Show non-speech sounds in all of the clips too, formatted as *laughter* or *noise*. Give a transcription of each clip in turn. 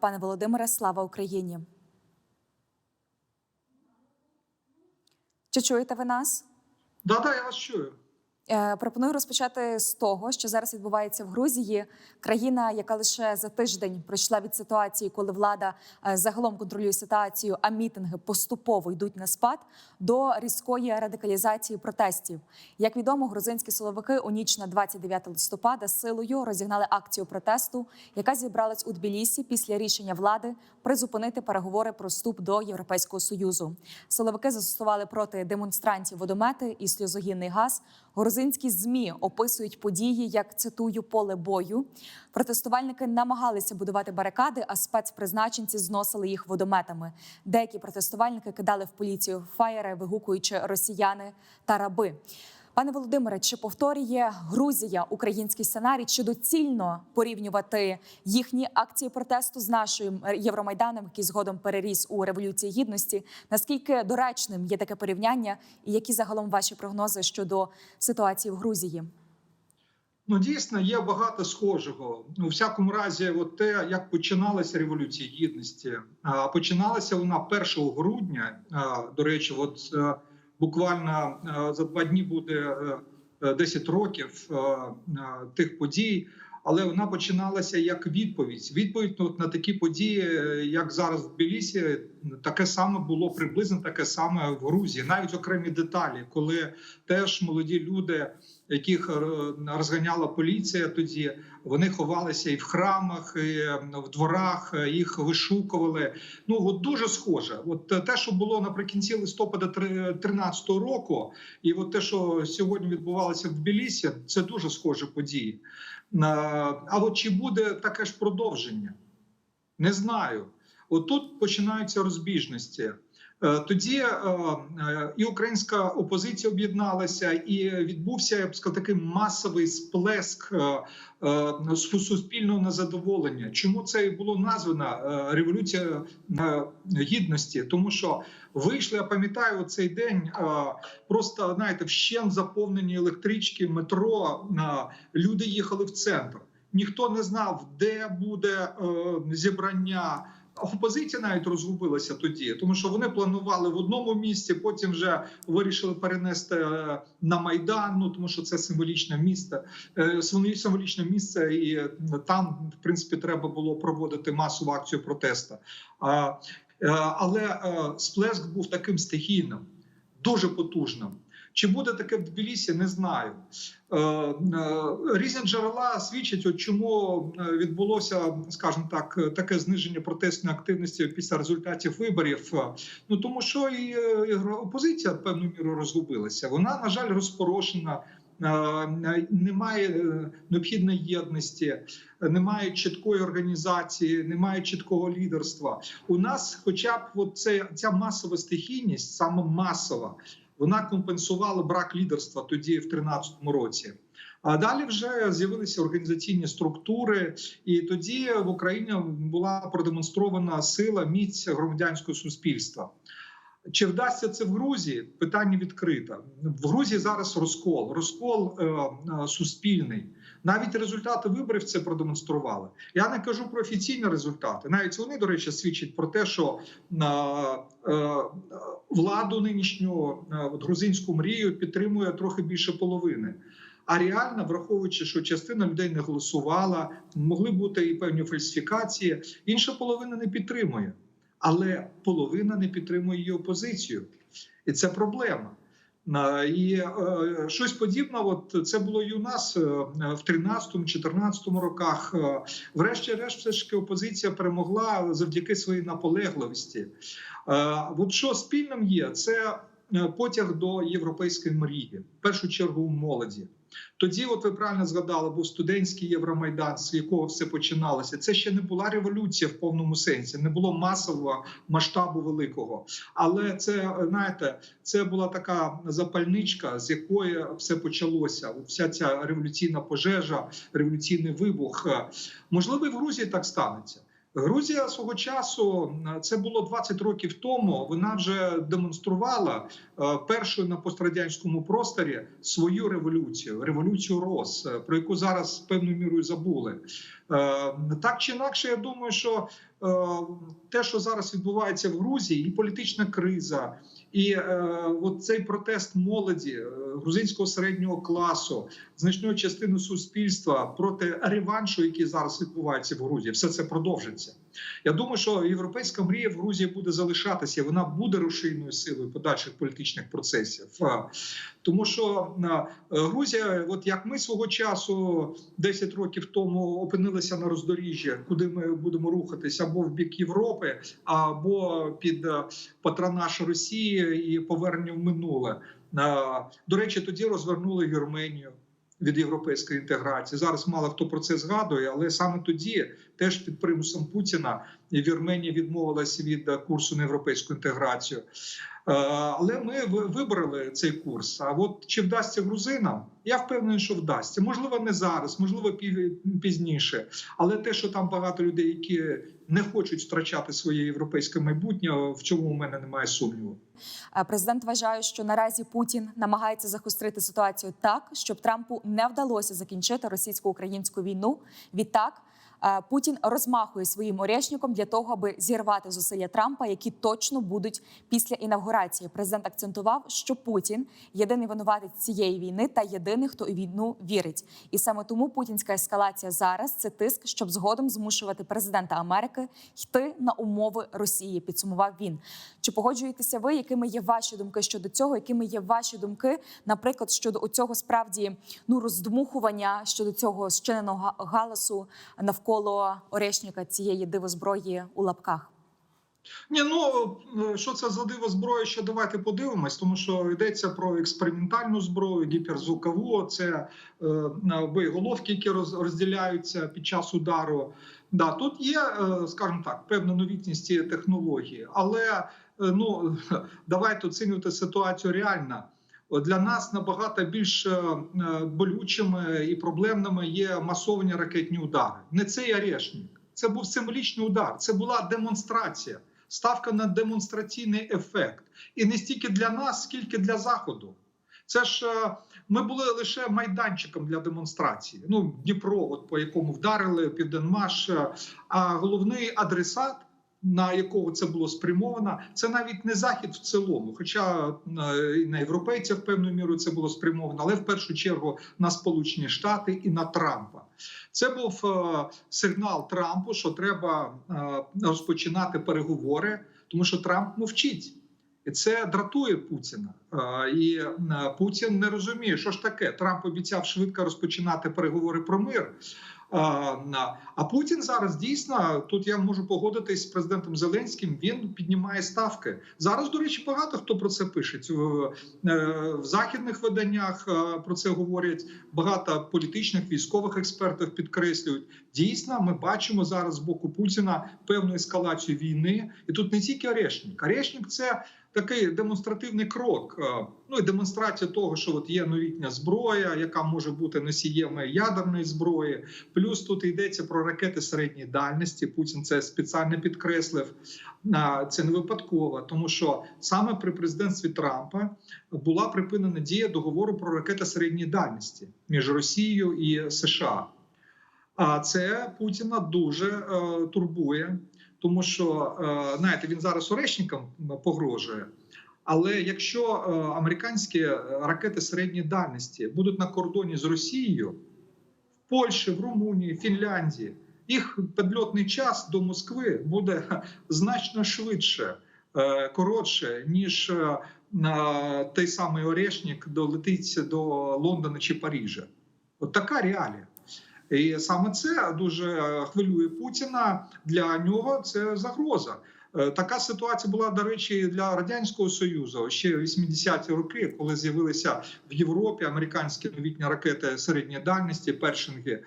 Пане Володимире, слава Україні. Чи чуєте ви нас? Да, да, я вас чую. Е, Пропоную розпочати з того, що зараз відбувається в Грузії. Країна, яка лише за тиждень пройшла від ситуації, коли влада е, загалом контролює ситуацію, а мітинги поступово йдуть на спад до різкої радикалізації протестів. Як відомо, грузинські силовики у ніч на 29 листопада силою розігнали акцію протесту, яка зібралась у Тбілісі після рішення влади призупинити переговори про вступ до Європейського союзу. Силовики застосували проти демонстрантів водомети і сльозогінний газ. Грузинські змі описують події як цитую поле бою. Протестувальники намагалися будувати барикади, а спецпризначенці зносили їх водометами. Деякі протестувальники кидали в поліцію фаєри, вигукуючи росіяни та раби. Пане Володимире, чи повторює Грузія український сценарій? Чи доцільно порівнювати їхні акції протесту з нашим Євромайданом, який згодом переріс у революції гідності? Наскільки доречним є таке порівняння, і які загалом ваші прогнози щодо ситуації в Грузії? Ну дійсно є багато схожого. Ну, у всякому разі, от те, як починалася революція гідності, починалася вона 1 грудня. До речі, от е, буквально е, за два дні буде е, 10 років е, е, тих подій. Але вона починалася як відповідь. Відповідь на такі події, як зараз в Тбілісі, таке саме було приблизно таке саме в Грузії, навіть окремі деталі, коли теж молоді люди, яких е, розганяла поліція, тоді вони ховалися і в храмах, і е, в дворах, е, їх вишукували. Ну от дуже схоже. От те, що було наприкінці листопада 2013 року, і от те, що сьогодні відбувалося в Тбілісі, це дуже схожі події. А от чи буде таке ж продовження? Не знаю. От тут починаються розбіжності. Е, Тоді е, і українська опозиція об'єдналася, і відбувся я б сказав, такий масовий сплеск е, суспільного незадоволення. Чому це і було названо революція гідності? Тому що вийшли, я пам'ятаю, цей день просто знаєте, вщен заповнені електрички, метро. Люди їхали в центр. Ніхто не знав, де буде зібрання. Опозиція навіть розгубилася тоді, тому що вони планували в одному місці, потім вже вирішили перенести е, на майдан. Ну тому що це символічне місце, е, символічне місце, і е, там, в принципі, треба було проводити масову акцію протесту. Але сплеск був таким стихійним, дуже потужним. Чи буде таке в Тбілісі, не знаю. Е, е, Різні джерела свідчать, от чому е, відбулося, скажімо так, таке зниження протестної активності після результатів виборів. Ну тому що і опозиція певною мірою розгубилася. Вона, на жаль, розпорошена. Е, Немає е, необхідної єдності, немає чіткої організації, немає чіткого лідерства. У нас, хоча б от це ця масова стихійність, саме масова, вона компенсувала брак лідерства тоді, в 2013 році. А далі вже з'явилися організаційні структури, і тоді в Україні була продемонстрована сила міць громадянського суспільства. Чи вдасться це в Грузії? Питання відкрите. В Грузії зараз розкол, розкол е, е, суспільний. Навіть результати виборів це продемонстрували. Я не кажу про офіційні результати. Навіть вони, до речі, свідчать про те, що е, е, владу нинішню е, грузинську мрію підтримує трохи більше половини. А реально, враховуючи, що частина людей не голосувала, могли бути і певні фальсифікації. Інша половина не підтримує, але половина не підтримує її опозицію, і це проблема. І е, щось подібне, от це було і у нас е, в 13-14 роках. Е, Врешті-решт, все ж таки опозиція перемогла завдяки своїй наполегливості. Е, От що спільним є, це потяг до європейської мрії, в першу чергу у молоді. Тоді, от ви правильно згадали, був студентський Євромайдан, з якого все починалося. Це ще не була революція в повному сенсі, не було масового масштабу великого. Але це знаєте, це була така запальничка, з якої все почалося. Вся ця революційна пожежа, революційний вибух. Можливо, і в Грузії так станеться. Грузія свого часу е, це було 20 років тому. Вона вже демонструвала е, першою на пострадянському просторі свою революцію, революцію РОС, е, про яку зараз певною мірою забули. Так чи інакше, я думаю, що те, що зараз відбувається в Грузії, і політична криза, і от цей протест молоді грузинського середнього класу, значної частини суспільства проти реваншу, який зараз відбувається в Грузії, все це продовжиться. Я думаю, що європейська мрія в Грузії буде залишатися. Вона буде рушійною силою подальших політичних процесів. Тому що Грузія, от як ми свого часу 10 років тому опинилися на роздоріжжі, куди ми будемо рухатися або в бік Європи, або під патронаж Росії і повернення в минуле. До речі, тоді розвернули Вірменію від європейської інтеграції. Зараз мало хто про це згадує, але саме тоді, теж під примусом Путіна, Вірменія відмовилася від курсу на європейську інтеграцію. Е, Але ми ви- вибрали цей курс. А от чи вдасться грузинам? Я впевнений, що вдасться. Можливо, не зараз, можливо, пізніше. Але те, що там багато людей, які не хочуть втрачати своє європейське майбутнє, в чому у мене немає сумніву. Е, Президент вважає, що наразі Путін намагається загострити ситуацію так, щоб Трампу не вдалося закінчити російсько-українську війну. Відтак Путін розмахує своїм орешником для того, аби зірвати зусилля Трампа, які точно будуть після інавгурації. Президент акцентував, що Путін єдиний винуватець цієї війни та єдиний, хто у війну вірить. І саме тому путінська ескалація зараз це тиск, щоб згодом змушувати президента Америки йти на умови Росії. Підсумував він. Чи погоджуєтеся ви? Якими є ваші думки щодо цього? Якими є ваші думки, наприклад, щодо цього справді ну роздмухування щодо цього щиненого галасу навколо Орешника цієї дивозброї у лапках? Ні, ну е, що це за диво зброя? Ще давайте подивимось, тому що йдеться про експериментальну зброю, гіперзвукову. Це е, боєголовки, які роз, розділяються під час удару. Да, тут є, е, скажімо так, певна новітність цієї технології, але е, ну *laughs* давайте оцінювати ситуацію реально. Для нас набагато більш е, болючими і проблемними є масовані ракетні удари. Не цей арешник. Це був символічний удар. Це була демонстрація, ставка на демонстраційний ефект. І не стільки для нас, скільки для заходу. Це ж е, ми були лише майданчиком для демонстрації. Ну, Дніпро, от по якому вдарили Південмаш. е, А головний адресат, на якого це було спрямовано, це навіть не захід в цілому. Хоча е, на європейців певною мірою це було спрямовано, але в першу чергу на Сполучені Штати і на Трампа. Це був е, сигнал Трампу, що треба е, розпочинати переговори, тому що Трамп мовчить. І це дратує Путіна. І Путін не розуміє, що ж таке. Трамп обіцяв швидко розпочинати переговори про мир. А Путін зараз дійсно тут я можу погодитись з президентом Зеленським. Він піднімає ставки зараз. До речі, багато хто про це пише. В, е, в західних виданнях е, про це говорять. Багато політичних військових експертів підкреслюють. Дійсно, ми бачимо зараз з боку Путіна певну ескалацію війни, і тут не тільки Орешник. Орешник – це такий демонстративний крок. е, Ну і демонстрація того, що от є новітня зброя, яка може бути носієм ядерної зброї. Плюс тут йдеться про ракети середньої дальності. Путін це спеціально підкреслив. Це не випадково, тому що саме при президентстві Трампа була припинена дія договору про ракети середньої дальності між Росією і США. А це Путіна дуже е, турбує, тому що е, знаєте, він зараз орешникам погрожує. Але якщо е, американські ракети середньої дальності будуть на кордоні з Росією, в Польщі, в Румунії, Фінляндії, їх підльотний час до Москви буде *laughs* значно швидше, е, коротше, ніж той самий Орешник долетить до Лондона чи Парижа. От така реалія. І саме це дуже хвилює Путіна. Для нього це загроза. Е, Така ситуація була, до речі, для радянського союзу ще в 80-ті роки, коли з'явилися в Європі американські новітні ракети середньої дальності, першинги. Е,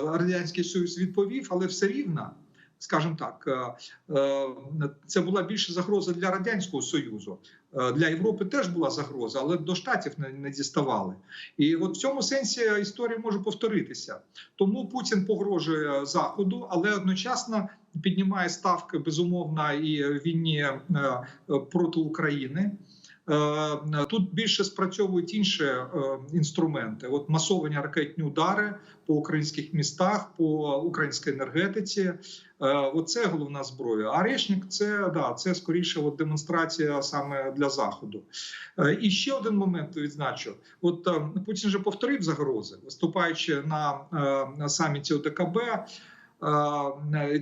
Радянський Союз відповів, але все рівно, скажімо так, е, е, це була більше загроза для радянського союзу. Е, Для Європи теж була загроза, але до штатів не, не діставали. І от в цьому сенсі історія може повторитися. Тому Путін погрожує заходу, але одночасно піднімає ставки безумовно і війні е, проти України. Е, Тут більше спрацьовують інші е, інструменти: от масовані ракетні удари по українських містах, по українській енергетиці. Е, Оце головна зброя. А Решник це да, це скоріше от демонстрація саме для заходу. І ще один момент відзначу: от Путін же повторив загрози, виступаючи на, саміті ОДКБ.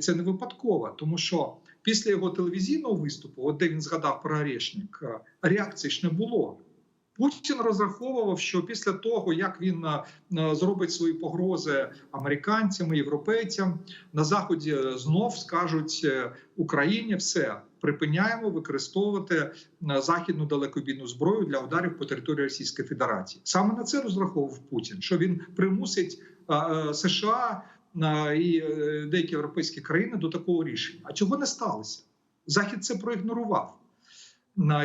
Це не випадково, тому що після його телевізійного виступу, от де він згадав про Орешник, е, реакції ж не було. Путін розраховував, що після того, як він е, е, зробить свої погрози американцям, європейцям, на заході знов скажуть Україні все припиняємо використовувати західну далекобійну зброю для ударів по території Російської Федерації. Саме на це розраховував Путін, що він примусить США і е, деякі європейські країни до такого рішення. А цього не сталося? Захід це проігнорував.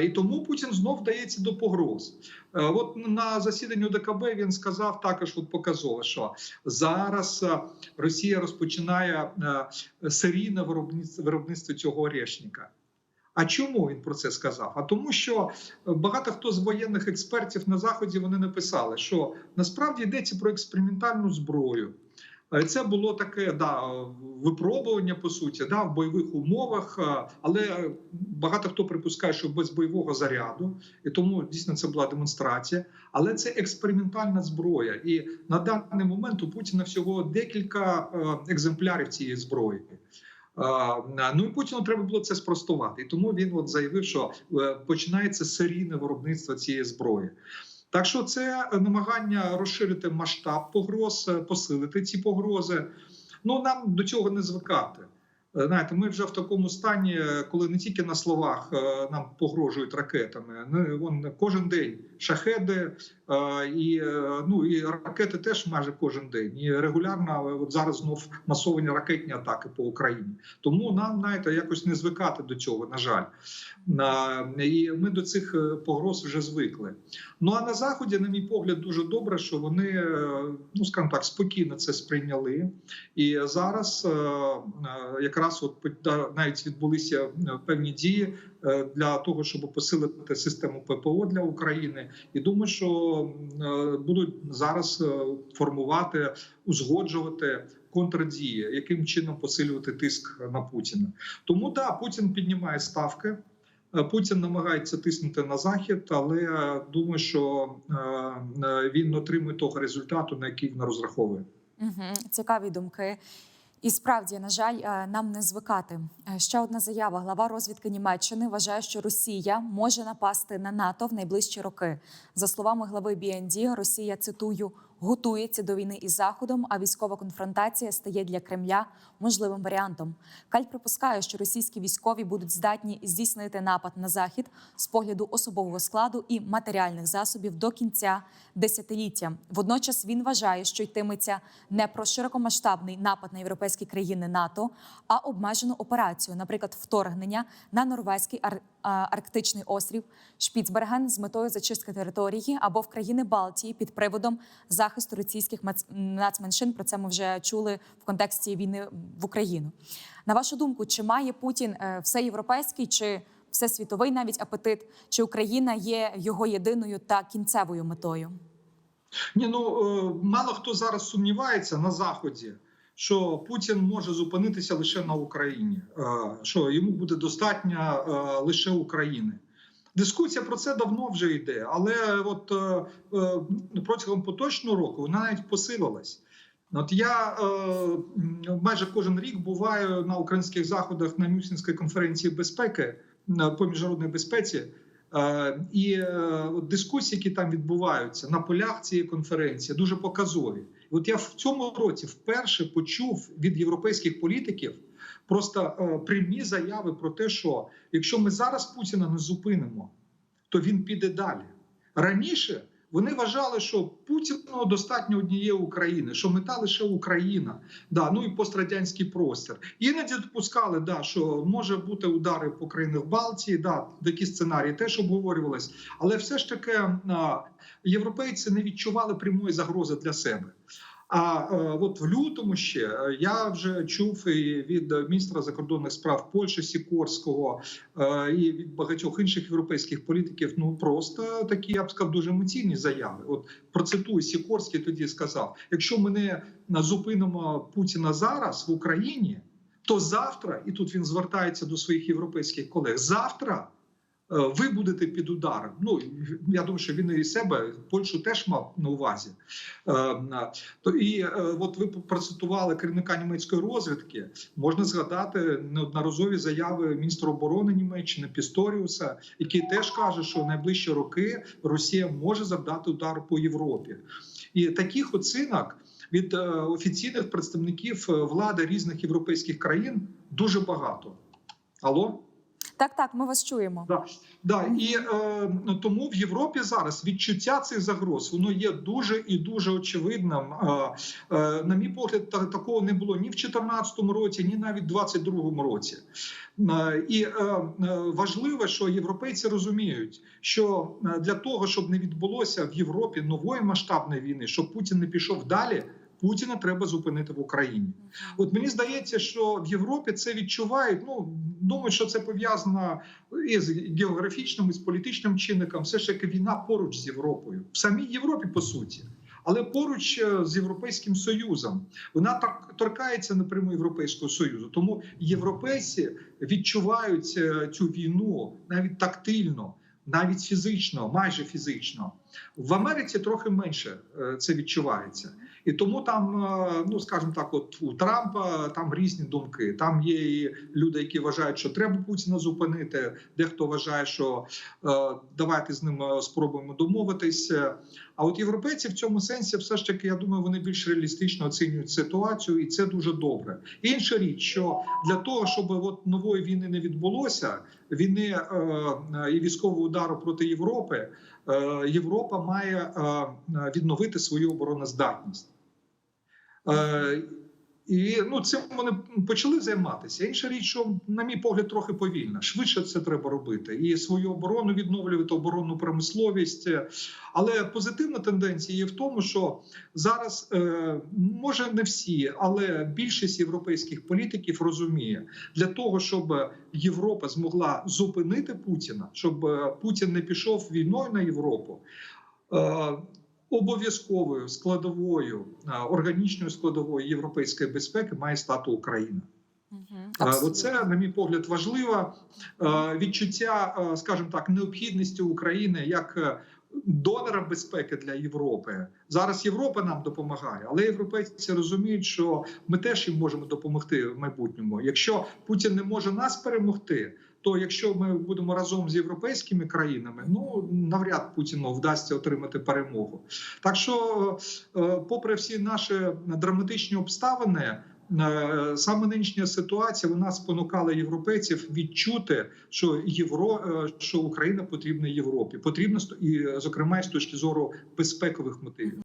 І тому Путін знов вдається до погроз. Е, От на засіданні ОДКБ він сказав також от показово, що зараз е, Росія розпочинає серійне виробництво виробництво цього орешника. А чому він про це сказав? А тому, що багато хто з воєнних експертів на заході вони написали, що насправді йдеться про експериментальну зброю. Е, Це було таке да, випробування по суті, да, в бойових умовах, е, але багато хто припускає, що без бойового заряду, і тому дійсно це була демонстрація. Але це експериментальна зброя, і на даний момент у Путіна всього декілька е, екземплярів цієї зброї. Ну і Путіну треба було це спростувати. І тому він от заявив, що починається серійне виробництво цієї зброї. Так що це намагання розширити масштаб погроз, е, посилити ці погрози. Ну нам до цього не звикати. Е, Знаєте, ми вже в такому стані, е, коли не тільки на словах е, нам погрожують ракетами, вони вон кожен день шахеди е, і е, ну і ракети теж майже кожен день. І регулярно е, от зараз знов масовані ракетні атаки по Україні. Тому нам знаєте, якось не звикати до цього, на жаль. І ми до цих е, погроз вже звикли. Ну а на заході, на мій погляд, дуже добре, що вони е, ну скажімо так спокійно це сприйняли. І зараз е, е, якраз от навіть відбулися е, певні дії е, для того, щоб посилити систему ППО для України. І думаю, що е, будуть зараз е, формувати, узгоджувати. Контрдії, яким чином посилювати тиск на Путіна, тому да, Путін піднімає ставки. Е, Путін намагається тиснути на захід, але е, думаю, що е, е, він отримує того результату, на який він розраховує. Угу. Цікаві думки. І справді, на жаль, е, нам не звикати. Е, Ще одна заява. Глава розвідки Німеччини вважає, що Росія може напасти на НАТО в найближчі роки. За словами глави BND, Росія цитую готується до війни із Заходом, а військова конфронтація стає для Кремля можливим варіантом. Каль припускає, що російські військові будуть здатні здійснити напад на захід з погляду особового складу і матеріальних засобів до кінця десятиліття. Водночас він вважає, що йтиметься не про широкомасштабний напад на європейські країни НАТО, а обмежену операцію, наприклад, вторгнення на норвезький ар- арктичний острів Шпіцберген з метою зачистки території або в країни Балтії під приводом захисту російських нацменшин. Про це ми вже чули в контексті війни в Україну. На вашу думку, чи має Путін е, всеєвропейський чи всесвітовий навіть апетит, чи Україна є його єдиною та кінцевою метою? Ні, ну е, мало хто зараз сумнівається на заході, що Путін може зупинитися лише на Україні, е, що йому буде достатньо лише України. Дискусія про це давно вже йде, але от протягом поточного року вона навіть посилилась. От я е, майже кожен рік буваю на українських заходах на Мюнхенській конференції безпеки по міжнародній безпеці. Е, І е, дискусії, які там відбуваються на полях цієї конференції, дуже показові. От я в цьому році вперше почув від європейських політиків просто е, прямі заяви про те, що якщо ми зараз Путіна не зупинимо, то він піде далі. Раніше вони вважали, що Путіну достатньо однієї України, що мета лише Україна, да, ну і пострадянський простір. Іноді допускали, да, що може бути удари по країнах Балтії, да, такі сценарії теж обговорювались, але все ж таки європейці не відчували прямої загрози для себе. А е, от в лютому ще е, я вже чув і від міністра закордонних справ Польщі Сікорського е, і від багатьох інших європейських політиків. Ну просто такі я б сказав дуже емоційні заяви. От процитую Сікорський тоді сказав: якщо ми не зупинимо Путіна зараз в Україні, то завтра, і тут він звертається до своїх європейських колег. Завтра ви будете під ударом. Ну я думаю, що він і себе Польщу теж мав на увазі. Е, То і е, от ви процитували керівника німецької розвідки. Можна згадати неодноразові заяви міністра оборони Німеччини Пісторіуса, який теж каже, що в найближчі роки Росія може завдати удар по Європі. І таких оцінок від е, офіційних представників е, влади різних європейських країн дуже багато. Алло? Так, так, ми вас чуємо. Да, да. І е, тому в Європі зараз відчуття цих загроз воно є дуже і дуже очевидним. Е, е, на мій погляд, та, такого не було ні в 2014 році, ні навіть в 2022 році. Е, і е, е, важливо, що європейці розуміють, що е, для того, щоб не відбулося в Європі нової масштабної війни, щоб Путін не пішов далі. Путіна треба зупинити в Україні. От мені здається, що в Європі це відчувають. Ну думаю, що це пов'язано із географічним, і з політичним чинником. Все ж таки війна поруч з Європою, в самій Європі, по суті, але поруч е, з Європейським Союзом. Вона так торкається напряму Європейського Союзу. Тому європейці відчувають е, цю війну навіть тактильно. Навіть фізично, майже фізично, в Америці трохи менше е, це відчувається. І тому там, е, ну скажімо так, от у Трампа там різні думки. Там є і люди, які вважають, що треба Путіна зупинити. Дехто вважає, що е, давайте з ним е, спробуємо домовитись. А от європейці в цьому сенсі, все ж таки, я думаю, вони більш реалістично оцінюють ситуацію, і це дуже добре. Інша річ, що для того, щоб от нової війни не відбулося, війни е, і військового удару проти Європи, Європа має е, відновити свою обороноздатність. Е, І ну, цим вони почали займатися. Інша річ, що, на мій погляд, трохи повільно. Швидше це треба робити. І свою оборону відновлювати, оборонну промисловість. Але позитивна тенденція є в тому, що зараз, е, може не всі, але більшість європейських політиків розуміє, для того, щоб Європа змогла зупинити Путіна, щоб е, Путін не пішов війною на Європу. Обов'язковою складовою органічною складовою європейської безпеки має стати Україна. Е. Оце, на мій погляд, важливо відчуття, скажімо так, необхідності України як е, донора безпеки для Європи. Зараз Європа нам допомагає, але європейці розуміють, що ми теж їм можемо допомогти в майбутньому. Якщо Путін не може нас перемогти. То якщо ми будемо разом з європейськими країнами, ну навряд Путіну вдасться отримати перемогу. Так що, е, попри всі наші драматичні обставини, Е, саме нинішня ситуація вона спонукала європейців відчути, що євро е, що Україна потрібна Європі, потрібна з- і зокрема з точки зору безпекових мотивів.